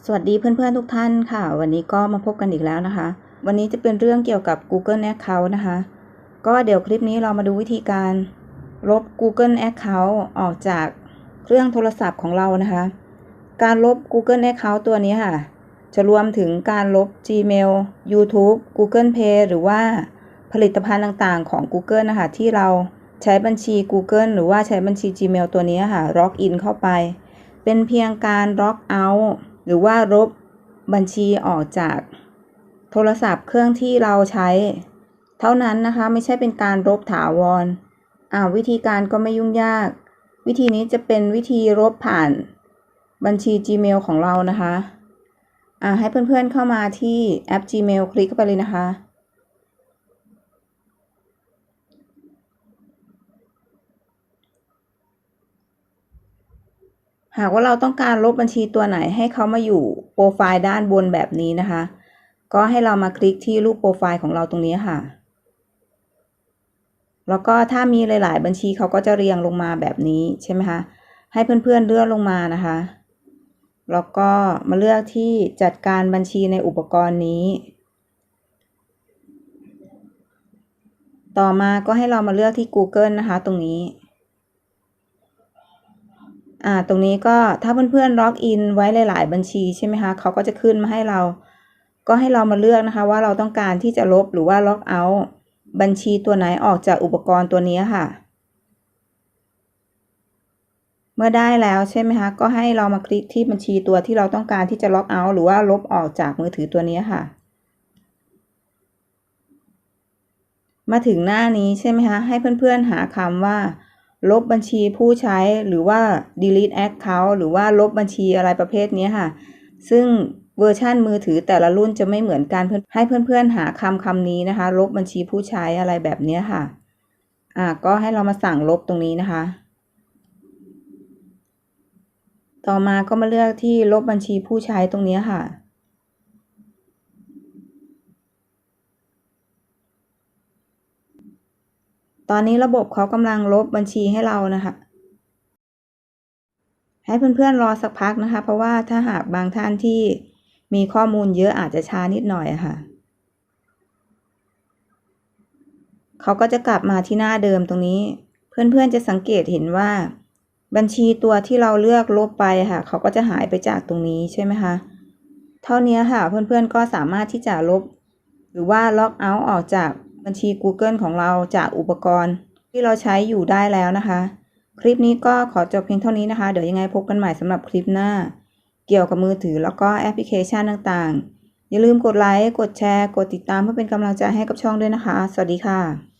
สวัสดีเพื่อนๆทุกท่านค่ะ วันนี้ก็มาพบกันอีกแล้วนะคะ วันนี้จะเป็นเรื่องเกี่ยวกับ Google Account นะคะ ก็เดี๋ยวคลิปนี้เรามาดูวิธีการลบ Google Account ออกจากเครื่องโทรศัพท์ของเรานะคะ การลบ Google Account ตัวนี้ค่ะ จะรวมถึงการลบ Gmail YouTube Google Play หรือว่าผลิตภัณฑ์ต่างๆของ Google นะคะ ที่เราใช้บัญชี Google หรือว่าใช้บัญชี Gmail ตัวนี้ค่ะล็อกอินเข้าไป เป็นเพียงการล็อกเอาท์ หรือว่าลบบัญชีออกจากโทรศัพท์เครื่องที่เราใช้ เท่านั้นนะคะไม่ใช่เป็นการลบถาวรอ่าวิธีการก็ไม่ยุ่งยาก วิธีนี้จะเป็นวิธีลบผ่านบัญชี Gmail ของเรานะคะอ่าให้เพื่อนๆเข้ามาที่แอป Gmail คลิกเข้าไปเลยนะคะ หากว่าเราต้องการลบบัญชีตัวไหนให้เขามาอยู่โปรไฟล์ด้านบนแบบนี้นะคะ ก็ให้เรามาคลิกที่รูปโปรไฟล์ของเราตรงนี้ค่ะ แล้วก็ถ้ามีหลาย ๆ บัญชีเขาก็จะเรียงลงมาแบบนี้ใช่ไหมคะ ให้เพื่อน ๆเลื่อนลงมานะคะ แล้วก็มาเลือกที่จัดการบัญชีในอุปกรณ์นี้ ต่อมาก็ให้เรามาเลือกที่ Google นะคะ ตรงนี้ อ่าตรงนี้ก็ถ้าเพื่อนๆล็อกอินไว้หลาย ๆ บัญชีใช่ไหมคะเขาก็จะขึ้นมาให้เรา ก็ให้เรามาเลือกนะคะว่าเราต้องการที่จะลบหรือว่าล็อกเอาท์บัญชีตัวไหนออกจากอุปกรณ์ตัวนี้ค่ะ เมื่อได้แล้วใช่ไหมคะก็ให้เรามาคลิกที่บัญชีตัวที่เราต้องการที่จะล็อกเอาท์หรือว่าลบออกจากมือถือตัวนี้ค่ะ มาถึงหน้านี้ใช่ไหมคะให้เพื่อนๆหาคำว่า ลบบัญชีผู้ใช้หรือว่า delete account หรือว่าลบบัญชีอะไรประเภทนี้ค่ะ ซึ่งเวอร์ชันมือถือแต่ละรุ่นจะไม่เหมือนกันให้เพื่อนๆหาคำคำนี้นะคะ ลบบัญชีผู้ใช้อะไรแบบนี้ค่ะ อ่าก็ให้เรามาสั่งลบตรงนี้นะคะ ต่อมาก็มาเลือกที่ลบบัญชีผู้ใช้ตรงนี้ค่ะ ตอนนี้ระบบเขากำลังลบบัญชีให้เรานะคะ ให้เพื่อนๆรอสักพักนะคะ เพราะว่าถ้าหากบางท่านที่มีข้อมูลเยอะอาจจะช้านิดหน่อยะค่ะ เขาก็จะกลับมาที่หน้าเดิมตรงนี้ เพื่อนๆจะสังเกตเห็นว่า บัญชีตัวที่เราเลือกลบไปค่ะ เขาก็จะหายไปจากตรงนี้ใช่ไหมคะ เท่านี้ค่ะเพื่อนๆก็สามารถที่จะลบ หรือว่าล็อกเอาท์ออกจาก บัญชี Google ของเราจากอุปกรณ์ที่เราใช้อยู่ได้แล้วนะคะ คลิปนี้ก็ขอจบเพียงเท่านี้นะคะ เดี๋ยวยังไงพบกันใหม่สำหรับคลิปหน้า เกี่ยวกับมือถือแล้วก็แอปพลิเคชันต่างๆ อย่าลืมกดไลค์ กดแชร์ กดติดตามเพื่อเป็นกำลังใจให้กับช่องด้วยนะคะ สวัสดีค่ะ